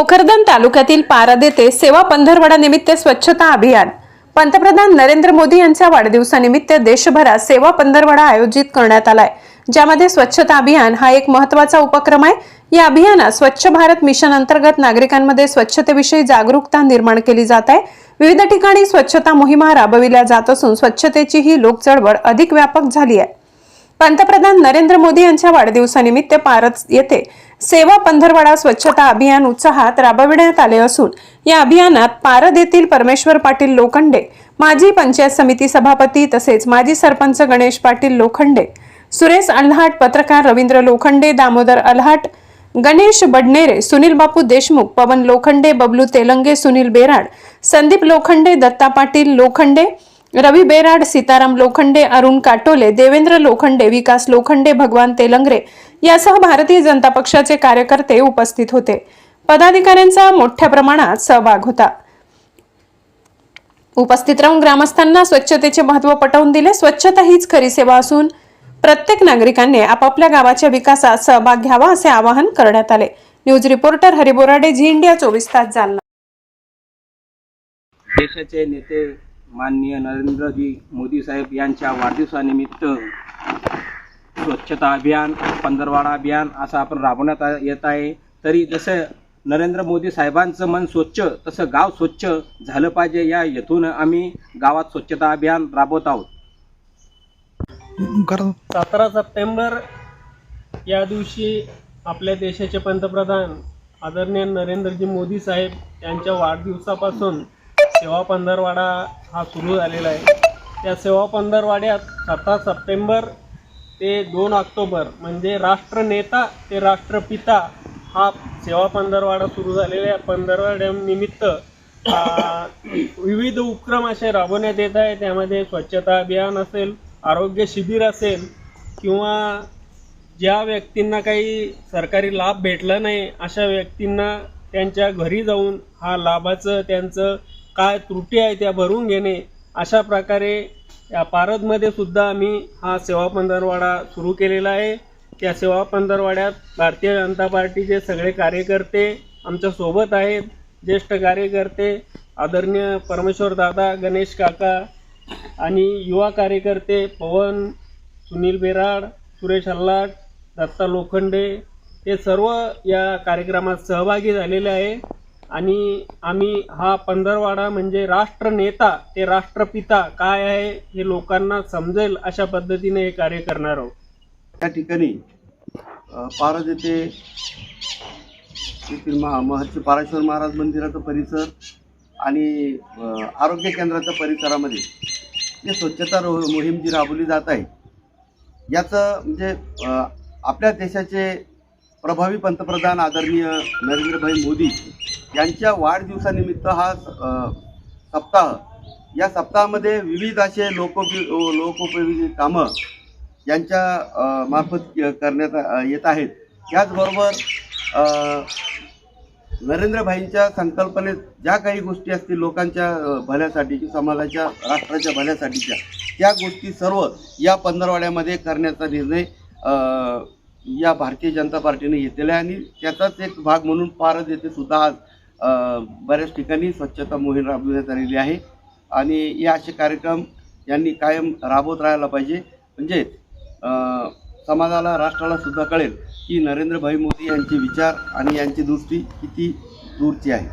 भोकरदन तालुक्यातील पारद येथे सेवा पंधरवडा निमित्त स्वच्छता अभियान. पंतप्रधान नरेंद्र मोदी यांच्या वाढदिवसानिमित्त देशभरात सेवा पंधरवडा आयोजित करण्यात आलाय. ज्यामध्ये स्वच्छता अभियान हा एक महत्त्वाचा उपक्रम आहे. या अभियानात स्वच्छ भारत मिशन अंतर्गत नागरिकांमध्ये स्वच्छतेविषयी जागरूकता निर्माण केली जात आहे. विविध ठिकाणी स्वच्छता मोहिमा राबविल्या जात असून स्वच्छतेची ही लोक चळवळ अधिक व्यापक झाली आहे. पंतप्रधान नरेंद्र मोदी यांच्या वाढदिवसानिमित्त पारत येथे सेवा पंधरवाडा स्वच्छता अभियान उत्साहात राबविण्यात आले असून या अभियानात पारद येथील परमेश्वर पाटील लोखंडे माजी पंचायत समिती सभापती तसेच माजी सरपंच गणेश पाटील लोखंडे सुरेश अल्हाट पत्रकार रवींद्र लोखंडे दामोदर अल्हाट गणेश बडनेरे सुनील बापू देशमुख पवन लोखंडे बबलू तेलंगे सुनील बेराड संदीप लोखंडे दत्ता पाटील लोखंडे रवी बेराड सीताराम लोखंडे अरुण काटोले देवेंद्र लोखंडे विकास लोखंडे भगवान तेलंगरे यासह भारतीय जनता पक्षाचे कार्यकर्ते उपस्थित होते. पदाधिकाऱ्यांचा मोठ्या प्रमाणात सहभाग होता. उपस्थित राहून ग्रामस्थांना स्वच्छतेचे महत्त्व पटवून दिले. स्वच्छता हीच खरी सेवा असून प्रत्येक नागरिकांनी आपापल्या गावाच्या विकासात सहभाग घ्यावा असे आवाहन करण्यात आले. News reporter Hari Borade Zee India चोवीस तास जालना. देशाचे नेते माननीय नरेंद्रजी मोदी साहेब यांच्या वाढदिवसानिमित्त स्वच्छता अभियान पंधरवाडा अभियान असं आपण राबवण्यात येत आहे. तरी जसं नरेंद्र मोदी साहेबांचं मन स्वच्छ तसं गाव स्वच्छ झालं पाहिजे या हेतून आम्ही गावात स्वच्छता अभियान राबवत आहोत. करा सतरा सप्टेंबर या दिवशी आपल्या देशाचे पंतप्रधान आदरणीय नरेंद्रजी मोदी साहेब यांच्या वाढदिवसापासून सेवा पंधरवाडा हा सुरू झालेला आहे. त्या सेवा पंधरवाड्यात सतरा सप्टेंबर ते दोन ऑक्टोबर म्हणजे राष्ट्रनेता ते राष्ट्रपिता हा सेवा पंधरवाडा सुरू झालेल्या पंधरवाड्यानिमित्त विविध उपक्रम असे राबवण्यात येत आहे त्यामध्ये स्वच्छता अभियान असेल आरोग्य शिबिर असेल किंवा ज्या व्यक्तींना काही सरकारी लाभ भेटला नाही अशा व्यक्तींना त्यांच्या घरी जाऊन हा लाभाचं त्यांचं काय त्रुटी आहे त्या भरून घेणे अशा प्रकारे या पारदमध्ये सुद्धा आम्ही हा सेवा पंधरवाडा सुरू केलेला आहे. त्या सेवा पंधरवाड्यात भारतीय जनता पार्टीचे सगळे कार्यकर्ते आमच्यासोबत आहेत. ज्येष्ठ कार्यकर्ते आदरणीय परमेश्वर दादा गणेश काका आणि युवा कार्यकर्ते पवन सुनील बेराड सुरेश हल्लाट दत्ता लोखंडे हे सर्व या कार्यक्रमात सहभागी झालेले आहे. आणि आम्ही हा पंधरवाडा म्हणजे राष्ट्रनेता ते राष्ट्रपिता काय आहे हे लोकांना समजेल अशा पद्धतीने हे कार्य करणार आहोत. त्या ठिकाणी अ, येथे येथील महा महर्षी पाराश्वर महाराज मंदिराचा परिसर आणि आरोग्य केंद्राच्या परिसरामध्ये जे स्वच्छता रो मोहीम जी राबवली जात आहे याचं म्हणजे आपल्या देशाचे प्रभावी पंतप्रधान आदरणीय नरेंद्रभाई मोदी यांच्या वाढदिवसानिमित्त हा सप्ताह या सप्ताहामध्ये विविध असे लोकोपयो लोकोपयोगी कामं यांच्या मार्फत करण्यात येत आहेत. त्याचबरोबर नरेंद्रभाईंच्या संकल्पनेत ज्या काही गोष्टी असतील लोकांच्या भल्यासाठी की समाजाच्या राष्ट्राच्या भल्यासाठीच्या त्या गोष्टी सर्व या पंधरवाड्यामध्ये करण्याचा निर्णय या भारतीय जनता पार्टीने घेतलेला आहे. आणि त्याचाच एक भाग म्हणून पारद येथे सुद्धा आज बऱ्याच ठिकाणी स्वच्छता मोहीम राबविण्यात आलेली आहे. आणि या असे कार्यक्रम यांनी कायम राबवत राहायला पाहिजे. म्हणजे समाजाला राष्ट्राला सुद्धा कळेल की नरेंद्रभाई मोदी यांचे विचार आणि यांची दृष्टी किती दूरची आहे.